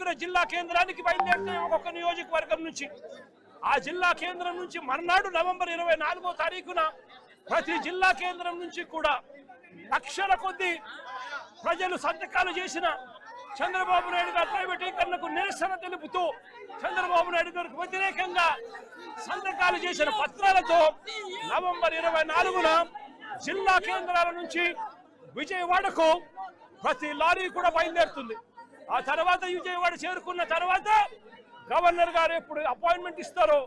తారీఖున జిల్లా కేంద్రానికి బయలుదేరితే ఒక్కొక్క నియోజకవర్గం నుంచి. ఆ జిల్లా కేంద్రం నుంచి మర్నాడు నవంబర్ ఇరవై నాలుగో తారీఖున ప్రతి జిల్లా కేంద్రం నుంచి కూడా లక్షల కొద్ది ప్రజలు సంతకాలు చేసిన చంద్రబాబు నాయుడు గారు ప్రైవేటీకరణకు నిరసన తెలుపుతూ చంద్రబాబు నాయుడు గారికి వ్యతిరేకంగా సంతకాలు చేసిన పత్రాలతో నవంబర్ ఇరవై నాలుగున జిల్లా కేంద్రాల నుంచి విజయవాడకు ప్రతి లారీ కూడా బయలుదేరుతుంది. ఆ తర్వాత విజయవాడ చేరుకున్న తర్వాత గవర్నర్ గారు ఎప్పుడు అపాయింట్మెంట్ ఇస్తారో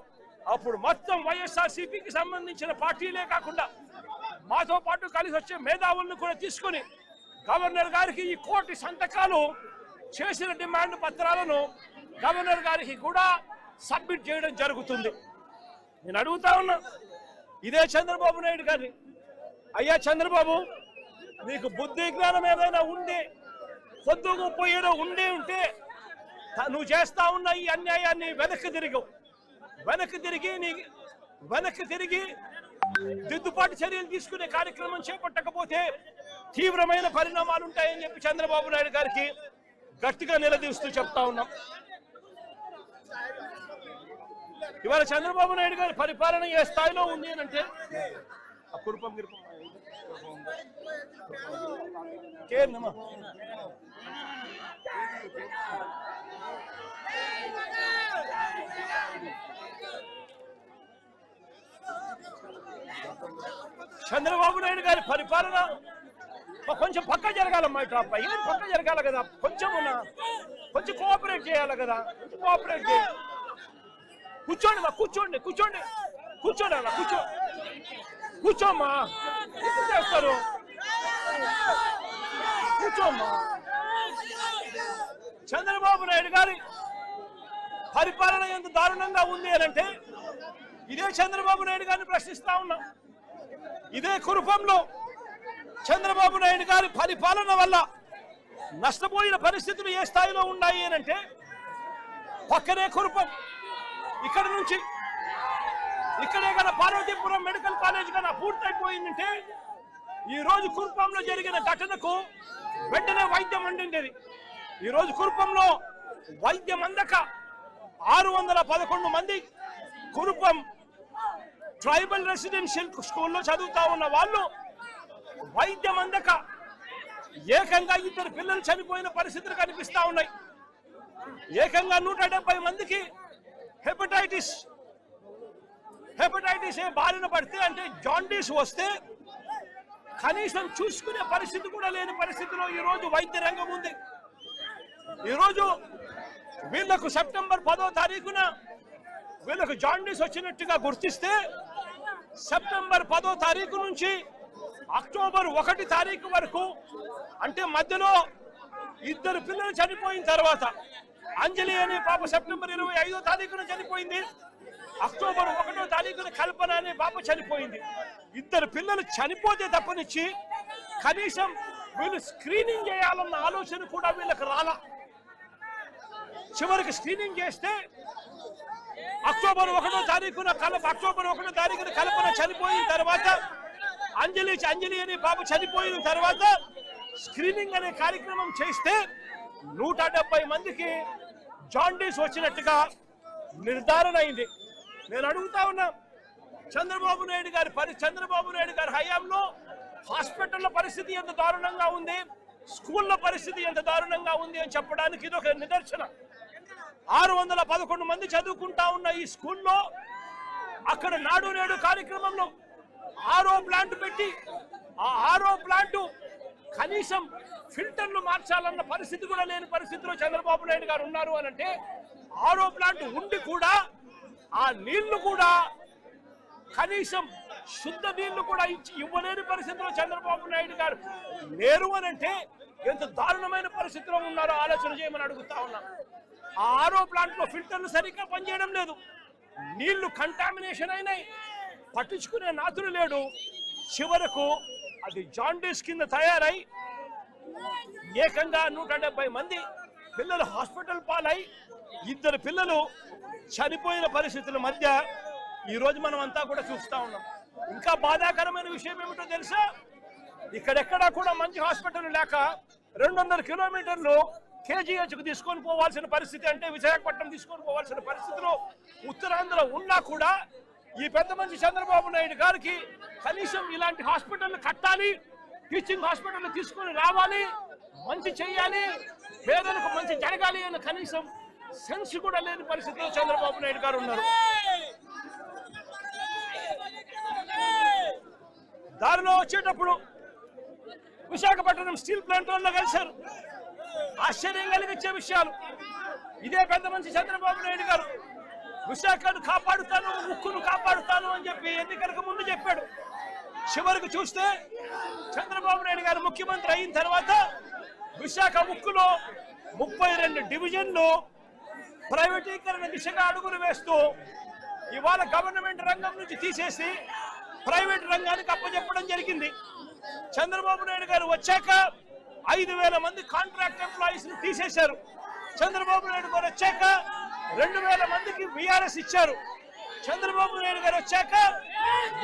అప్పుడు మొత్తం వైఎస్ఆర్సీపీకి సంబంధించిన పార్టీలే కాకుండా మాతో పాటు కలిసి వచ్చే మేధావులను కూడా తీసుకుని గవర్నర్ గారికి ఈ కోటి సంతకాలు చేసిన డిమాండ్ పత్రాలను గవర్నర్ గారికి కూడా సబ్మిట్ చేయడం జరుగుతుంది. నేను అడుగుతా ఉన్నా ఇదే చంద్రబాబు నాయుడు గారిని. అయ్యా చంద్రబాబు మీకు బుద్ధి జ్ఞానం ఏదైనా ఉంది పొద్దుకు పోయేదో ఉండే ఉంటే నువ్వు చేస్తా ఉన్న ఈ అన్యాయాన్ని వెనక్కి తిరిగవు వెనక్కి తిరిగి నీ వెనక్కి తిరిగి దిద్దుబాటు చర్యలు తీసుకునే కార్యక్రమం చేపట్టకపోతే తీవ్రమైన పరిణామాలు ఉంటాయని చెప్పి చంద్రబాబు నాయుడు గారికి గట్టిగా నిలదీస్తూ చెప్తా ఉన్నాం. ఇవాళ చంద్రబాబు నాయుడు గారి పరిపాలన ఏ స్థాయిలో ఉంది అంటే కురుపం గిరుపం కేర్నమ్మా చంద్రబాబు నాయుడు గారి పరిపాలన కొంచెం పక్క జరగాలమ్మా ఇట్లా అబ్బాయి ఏం పక్క జరగాలి కదా? కొంచెం ఉన్నా. కొంచెం కోఆపరేట్ చేయాలి కదా? కొంచెం కోఆపరేట్ చేయాలి కూర్చోండి మా కూర్చోండి కూర్చోండి. కూర్చోండి అలా కూర్చో. కూర్చోమ్మా. ఎందుకు చేస్తారు? కూర్చోమ్మా. చంద్రబాబు నాయుడు గారి పరిపాలన ఎంత దారుణంగా ఉంది అని అంటే ఇదే చంద్రబాబు నాయుడు గారిని ప్రశ్నిస్తా ఉన్నాం. ఇదే కురుపంలో చంద్రబాబు నాయుడు గారి పరిపాలన వల్ల నష్టపోయిన పరిస్థితులు ఏ స్థాయిలో ఉన్నాయి అనంటే అంటే పక్కనే కురుపం. ఇక్కడ నుంచి ఇక్కడే కదా పార్వతీపురం మెడికల్ పూర్తయిపోయిందంటే ఈ రోజు కురుపంలో జరిగిన ఘటనకు వెంటనే వైద్యం అందిండేది. ఈ రోజు కురుపంలో వైద్యం అందక ఆరు వందల పదకొండు మంది కురుపం ట్రైబల్ రెసిడెన్షియల్ స్కూల్లో చదువుతా ఉన్న వాళ్ళు వైద్యం అందక ఏకంగా ఇద్దరు పిల్లలు చనిపోయిన పరిస్థితులు కనిపిస్తా ఉన్నాయి. ఏకంగా నూట మందికి హెపటైటిస్ హెపటైటిస్ ఏ బారిన పడితే అంటే జాండీస్ వస్తే కనీసం చూసుకునే పరిస్థితి కూడా లేని పరిస్థితిలో ఈ రోజు వైద్య రంగం ఉంది. ఈరోజు వీళ్ళకు సెప్టెంబర్ పదో తారీఖున వీళ్ళకు జాండీస్ వచ్చినట్టుగా గుర్తిస్తే సెప్టెంబర్ పదో తారీఖు నుంచి అక్టోబర్ ఒకటి తారీఖు వరకు అంటే మధ్యలో ఇద్దరు పిల్లలు చనిపోయిన తర్వాత అంజలి అనే పాప సెప్టెంబర్ ఇరవై ఐదో తారీఖున చనిపోయింది. అక్టోబర్ ఒకటో తారీఖున కల్పన అనే పాప చనిపోయింది. ఇద్దరు పిల్లలు చనిపోతే తప్పనిచ్చి కనీసం వీళ్ళు స్క్రీనింగ్ చేయాలన్న ఆలోచన కూడా వీళ్ళకి రాలా. చివరికి స్క్రీనింగ్ చేస్తే అక్టోబర్ ఒకటో తారీఖున కలప అక్టోబర్ ఒకటో తారీఖున కల్పన చనిపోయిన తర్వాత అంజలి అంజలి అనే పాప చనిపోయిన తర్వాత స్క్రీనింగ్ అనే కార్యక్రమం చేస్తే నూట మందికి జాండీస్ వచ్చినట్టుగా నిర్ధారణ అయింది. నేను అడుగుతా ఉన్నా చంద్రబాబు నాయుడు గారి పరి చంద్రబాబు నాయుడు గారి హయాంలో హాస్పిటల్ల పరిస్థితి ఎంత దారుణంగా ఉంది స్కూళ్ళ పరిస్థితి ఎంత దారుణంగా ఉంది అని చెప్పడానికి ఇది ఒక నిదర్శన. ఆరు వందల పదకొండు మంది చదువుకుంటా ఉన్న ఈ స్కూల్లో అక్కడ నాడు నేడు కార్యక్రమంలో ఆరో ప్లాంట్ పెట్టి ఆ ఆరో ప్లాంట్ కనీసం ఫిల్టర్లు మార్చాలన్న పరిస్థితి కూడా లేని పరిస్థితిలో చంద్రబాబు నాయుడు గారు ఉన్నారు అని అంటే ఆరో ప్లాంట్ ఉండి కూడా ఆ నీళ్ళు కూడా కనీసం శుద్ధ నీళ్ళు కూడా ఇచ్చి ఇవ్వలేని పరిస్థితిలో చంద్రబాబు నాయుడు గారు లేరు అని అంటే ఎంత దారుణమైన పరిస్థితిలో ఉన్నారో ఆలోచన చేయమని అడుగుతా ఉన్నా. ఆ ఆరో ప్లాంట్లో ఫిల్టర్లు సరిగ్గా పనిచేయడం లేదు. నీళ్ళు కంటామినేషన్ అయినాయి. పట్టించుకునే నాతులు లేడు. చివరకు అది జాండీస్ కింద తయారై ఏకంగా నూట డెబ్బై మంది పిల్లలు హాస్పిటల్ పాలై ఇద్దరు పిల్లలు చనిపోయిన పరిస్థితుల మధ్య ఈ రోజు మనం అంతా కూడా చూస్తూ ఉన్నాం. ఇంకా బాధాకరమైన విషయం ఏమిటో తెలుసా? ఇక్కడెక్కడా కూడా మంచి హాస్పిటల్ లేక రెండు వందల కిలోమీటర్లు కేజీహెచ్కు తీసుకొని పోవాల్సిన పరిస్థితి అంటే విశాఖపట్నం తీసుకొని పోవాల్సిన పరిస్థితిలో ఉత్తరాంధ్ర ఉన్నా కూడా ఈ పెద్ద మనిషి చంద్రబాబు నాయుడు గారికి కనీసం ఇలాంటి హాస్పిటల్ కట్టాలి టీచింగ్ హాస్పిటల్ తీసుకొని రావాలి మంచి చేయాలి పేదలకు మంచి జరగాలి అని కనీసం సెన్స్ కూడా లేని పరిస్థితిలో చంద్రబాబు నాయుడు గారు ఉన్నారు. దారిలో వచ్చేటప్పుడు విశాఖపట్నం స్టీల్ ప్లాంట్ వాళ్ళు కలిశారు. ఆశ్చర్యం కలిగించే విషయాలు. ఇదే పెద్ద మంచి చంద్రబాబు నాయుడు గారు విశాఖను కాపాడుతాను ఉక్కును కాపాడుతాను అని చెప్పి ఎన్నికలకు ముందు చెప్పాడు. చివరికి చూస్తే చంద్రబాబు నాయుడు గారు ముఖ్యమంత్రి అయిన తర్వాత విశాఖ ముక్కులో ముప్పై రెండు డివిజన్లు ప్రైవేటీకరణ దిశగా అడుగులు వేస్తూ ఇవాళ గవర్నమెంట్ రంగం నుంచి తీసేసి ప్రైవేట్ రంగానికి అప్పచెప్పడం జరిగింది. చంద్రబాబు నాయుడు గారు వచ్చాక ఐదు వేల మంది కాంట్రాక్ట్ ఎంప్లాయీస్ని తీసేశారు. చంద్రబాబు నాయుడు గారు వచ్చాక రెండు వేల మందికి విఆర్ఎస్ ఇచ్చారు. చంద్రబాబు నాయుడు గారు వచ్చాక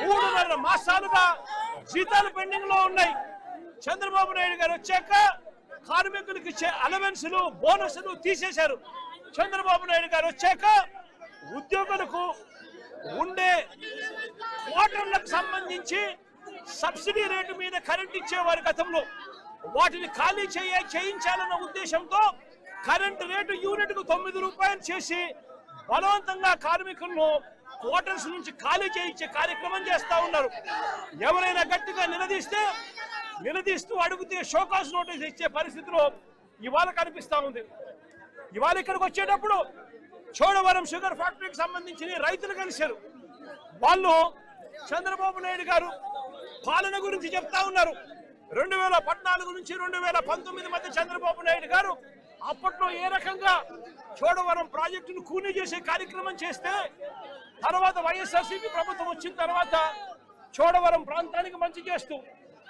మూడున్నర మాసాలుగా జీతాలు పెండింగ్లో ఉన్నాయి. చంద్రబాబు నాయుడు గారు వచ్చాక కార్మికులకు ఇచ్చే అలవెన్సులు బోనస్లు తీసేశారు. చంద్రబాబు నాయుడు గారు వచ్చాక ఉద్యోగులకు ఉండే క్వార్టర్లకు సంబంధించి సబ్సిడీ రేటు మీద కరెంట్ ఇచ్చేవారు గతంలో. వాటిని ఖాళీ చేయ చేయించాలన్న ఉద్దేశంతో కరెంటు రేటు యూనిట్కు తొమ్మిది రూపాయలు చేసి బలవంతంగా కార్మికులను క్వార్టర్స్ నుంచి ఖాళీ చేయించే కార్యక్రమం చేస్తా ఉన్నారు. ఎవరైనా గట్టిగా నిలదీస్తే నిలదీస్తూ అడుగుతే షోకాస్ నోటీస్ ఇచ్చే పరిస్థితిలో ఇవాళ కనిపిస్తా ఉంది. ఇవాళ ఇక్కడికి వచ్చేటప్పుడు చోడవరం షుగర్ ఫ్యాక్టరీకి సంబంధించి రైతులు కలిశారు. వాళ్ళు చంద్రబాబు నాయుడు గారు పాలన గురించి చెప్తా ఉన్నారు. రెండు వేల పద్నాలుగు నుంచి రెండు వేల పంతొమ్మిది మధ్య చంద్రబాబు నాయుడు గారు అప్పట్లో ఏ రకంగా చోడవరం ప్రాజెక్టును కూనీ చేసే కార్యక్రమం చేస్తే తర్వాత వైఎస్ఆర్సీపీ ప్రభుత్వం వచ్చిన తర్వాత చోడవరం ప్రాంతానికి మంచి చేస్తూ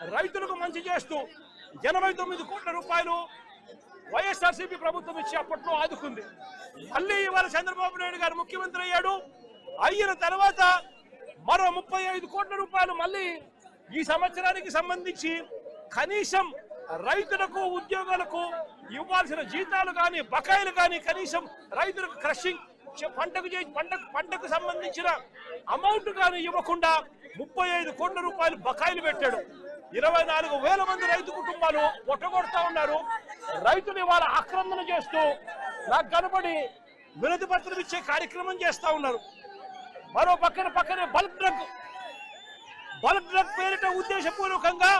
రైతులకు మంచి చేస్తూ ఎనభై తొమ్మిది కోట్ల రూపాయలు వైఎస్ఆర్సీపీ ప్రభుత్వం ఇచ్చి అప్పట్లో ఆదుకుంది. మళ్ళీ ఇవాళ చంద్రబాబు నాయుడు గారు ముఖ్యమంత్రి అయ్యాడు. అయిన తర్వాత మరో ముప్పై ఐదు కోట్ల రూపాయలు మళ్ళీ ఈ సంవత్సరానికి సంబంధించి కనీసం రైతులకు ఉద్యోగాలకు ఇవ్వాల్సిన జీతాలు కానీ బకాయిలు కానీ కనీసం రైతులకు క్రషింగ్ పంటకు చే- పంటకు పంటకు సంబంధించిన అమౌంట్ కానీ ఇవ్వకుండా ముప్పై ఐదు కోట్ల రూపాయలు బకాయిలు పెట్టాడు. ఇరవై నాలుగు వేల మంది రైతు కుటుంబాలు పొట్టగొడతా ఉన్నారు. రైతులు ఇవాళ ఆక్రమణ చేస్తూ నాకు కనబడి వినతి పత్రం ఇచ్చే కార్యక్రమం చేస్తూ ఉన్నారు. మరో పక్కన పక్కనే బల్క్ డ్రగ్ బల్క్ డ్రగ్ పేరిట ఉద్దేశపూర్వకంగా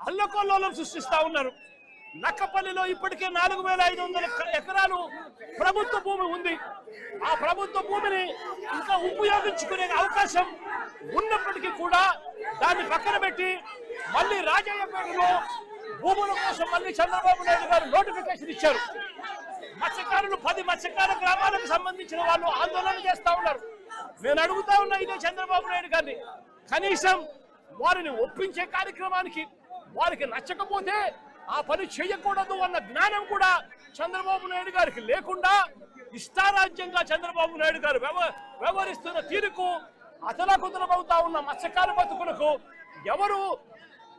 అల్లకొల్లోలం సృష్టిస్తూ ఉన్నారు. నక్కపల్లిలో ఇప్పటికే నాలుగు వేల ఐదు వందల ఎకరాలు ప్రభుత్వ భూమి ఉంది. ఆ ప్రభుత్వ భూమిని ఇంకా ఉపయోగించుకునే అవకాశం ఉన్నప్పటికీ కూడా దాన్ని పక్కన పెట్టి మళ్ళీ రాజయ్యపేటలో భూముల కోసం మళ్ళీ చంద్రబాబు నాయుడు గారు నోటిఫికేషన్ ఇచ్చారు. మత్స్యకారులు పది మత్స్యకార గ్రామాలకు సంబంధించిన వాళ్ళు ఆందోళన చేస్తా ఉన్నారు. నేను అడుగుతా ఉన్నా ఇదే చంద్రబాబు నాయుడు గారిని. కనీసం వారిని ఒప్పించే కార్యక్రమానికి వారికి నచ్చకపోతే ఆ పని చేయకూడదు అన్న జ్ఞానం కూడా చంద్రబాబు నాయుడు గారికి లేకుండా ఇష్టారాజ్యంగా చంద్రబాబు నాయుడు గారు వ్యవహరిస్తున్న తీరుకు అతలాకుతలమవుతా ఉన్న మత్స్యకార బతుకులకు ఎవరు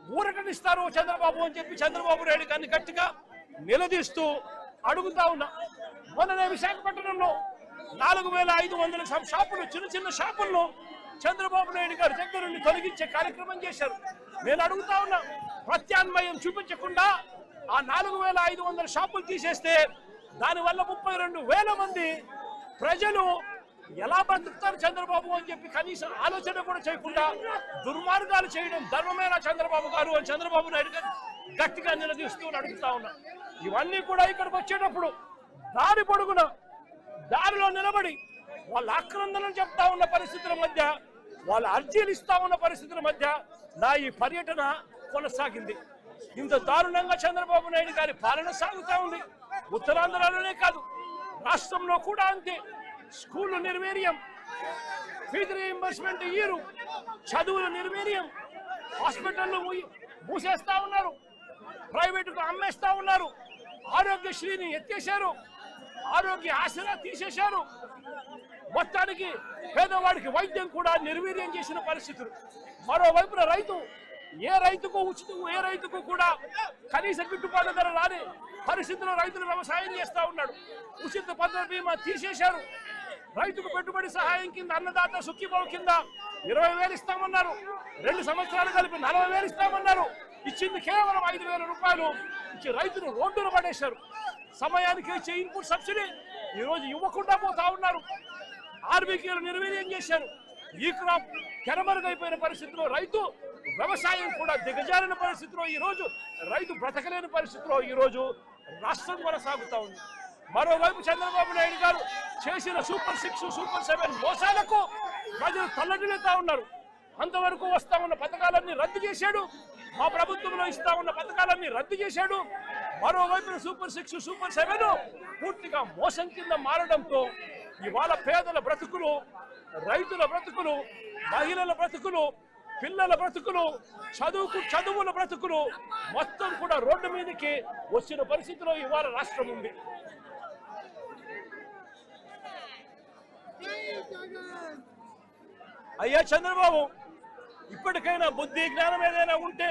ఊరటనిస్తారు చంద్రబాబు అని చెప్పి చంద్రబాబు నాయుడు గారిని గట్టిగా నిలదీస్తూ అడుగుతా ఉన్నా. మొన్ననే విశాఖపట్నంలో నాలుగు వేల ఐదు వందల షాపులు చిన్న చిన్న షాపుల్లో చంద్రబాబు నాయుడు గారి దగ్గర నుండి తొలగించే కార్యక్రమం చేశారు. నేను అడుగుతా ఉన్నా ప్రత్యాన్మయం చూపించకుండా ఆ నాలుగు వేల ఐదు వందల షాపులు తీసేస్తే దానివల్ల ముప్పై రెండు వేల మంది ప్రజలు ఎలా బ్రతుకుతారు చంద్రబాబు అని చెప్పి కనీసం ఆలోచన కూడా చేయకుండా దుర్మార్గాలు చేయడం ధర్మమేనా చంద్రబాబు గారు అని చంద్రబాబు నాయుడు గారు గట్టిగా నిలదీస్తూ అడుగుతా ఉన్నా ఇవన్నీ కూడా ఇక్కడికి వచ్చేటప్పుడు దారి పొడుగున దారిలో నిలబడి వాళ్ళ ఆక్రందనలు చెప్తా ఉన్న పరిస్థితుల మధ్య వాళ్ళ అర్జీలు ఇస్తా ఉన్న పరిస్థితుల మధ్య నా ఈ పర్యటన కొనసాగింది. ఇంత దారుణంగా చంద్రబాబు నాయుడు గారి పాలన సాగుతా ఉంది. ఉత్తరాంధ్రలోనే కాదు రాష్ట్రంలో కూడా అంతే. స్కూళ్ళు నిర్వీర్యం ఫీజు రీఎంబర్స్మెంట్ ఇయ్యరు చదువులు నిర్వీర్యం హాస్పిటల్ మూసేస్తా ఉన్నారు ప్రైవేటుకు అమ్మేస్తా ఉన్నారు ఆరోగ్యశ్రీని ఎత్తేశారు ఆరోగ్య ఆసరా తీసేశారు. మొత్తానికి పేదవాడికి వైద్యం కూడా నిర్వీర్యం చేసిన పరిస్థితులు. మరోవైపున రైతు ఏ రైతుకు ఉచిత ఏ రైతుకు కూడా కనీస గిట్టుబాటు ధర రాని పరిస్థితుల్లో రైతులు వ్యవసాయం చేస్తా ఉన్నాడు. ఉచిత పద్ధతి బీమా తీసేశారు. రైతుకు పెట్టుబడి సహాయం కింద అన్నదాత సుఖీభావ కింద ఇరవై వేలు ఇస్తామన్నారు. రెండు సంవత్సరాలు కలిపి నలభై వేలు ఇస్తామన్నారు. ఇచ్చింది కేవలం ఐదు వేల రూపాయలు. ఇచ్చి రైతును రోడ్డును పడేశారు. సమయానికి ఇచ్చే ఇన్పుట్ సబ్సిడీ ఈ రోజు ఇవ్వకుండా పోతా ఉన్నారు. ఆర్బీకేలు నిర్వీర్యం చేశారు. ఈ క్రాప్ కెరమరుగైపోయిన పరిస్థితిలో రైతు వ్యవసాయం కూడా దిగజారిన పరిస్థితిలో ఈ రోజు రైతు బ్రతకలేని పరిస్థితిలో ఈ రోజు రాష్ట్రం కొనసాగుతా ఉంది. మరోవైపు చంద్రబాబు నాయుడు గారు చేసిన సూపర్ సిక్స్ సూపర్ సెవెన్ మోసాలకు ప్రజలు తల్లడిల్లుతా ఉన్నారు. అంతవరకు వస్తా ఉన్న పథకాలన్నీ రద్దు చేశాడు. మా ప్రభుత్వంలో ఇస్తా ఉన్న పథకాలన్నీ రద్దు చేశాడు. మరోవైపున సూపర్ సిక్స్ సూపర్ సెవెన్ పూర్తిగా మోసం కింద మారడంతో ఇవాళ పేదల బ్రతుకులు రైతుల బ్రతుకులు మహిళల బ్రతుకులు పిల్లల బ్రతుకులు చదువుకు చదువుల బ్రతుకులు మొత్తం కూడా రోడ్డు మీదకి వచ్చిన పరిస్థితిలో ఇవాళ రాష్ట్రం ఉంది. అయ్యా చంద్రబాబు ఇప్పటికైనా బుద్ధి జ్ఞానం ఏదైనా ఉంటే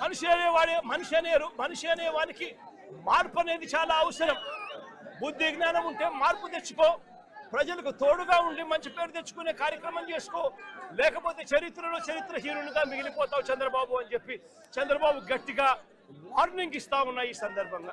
మనిషి అనేవాడే మనిషి అనేరు మనిషి అనే వానికి మార్పు అనేది చాలా అవసరం. బుద్ధి జ్ఞానం ఉంటే మార్పు తెచ్చుకో ప్రజలకు తోడుగా ఉండి మంచి పేరు తెచ్చుకునే కార్యక్రమం చేసుకో లేకపోతే చరిత్రలో చరిత్రహీనులుగా మిగిలిపోతావు చంద్రబాబు అని చెప్పి చంద్రబాబు గట్టిగా వార్నింగ్ ఇస్తా ఉన్నాయి ఈ సందర్భంగా.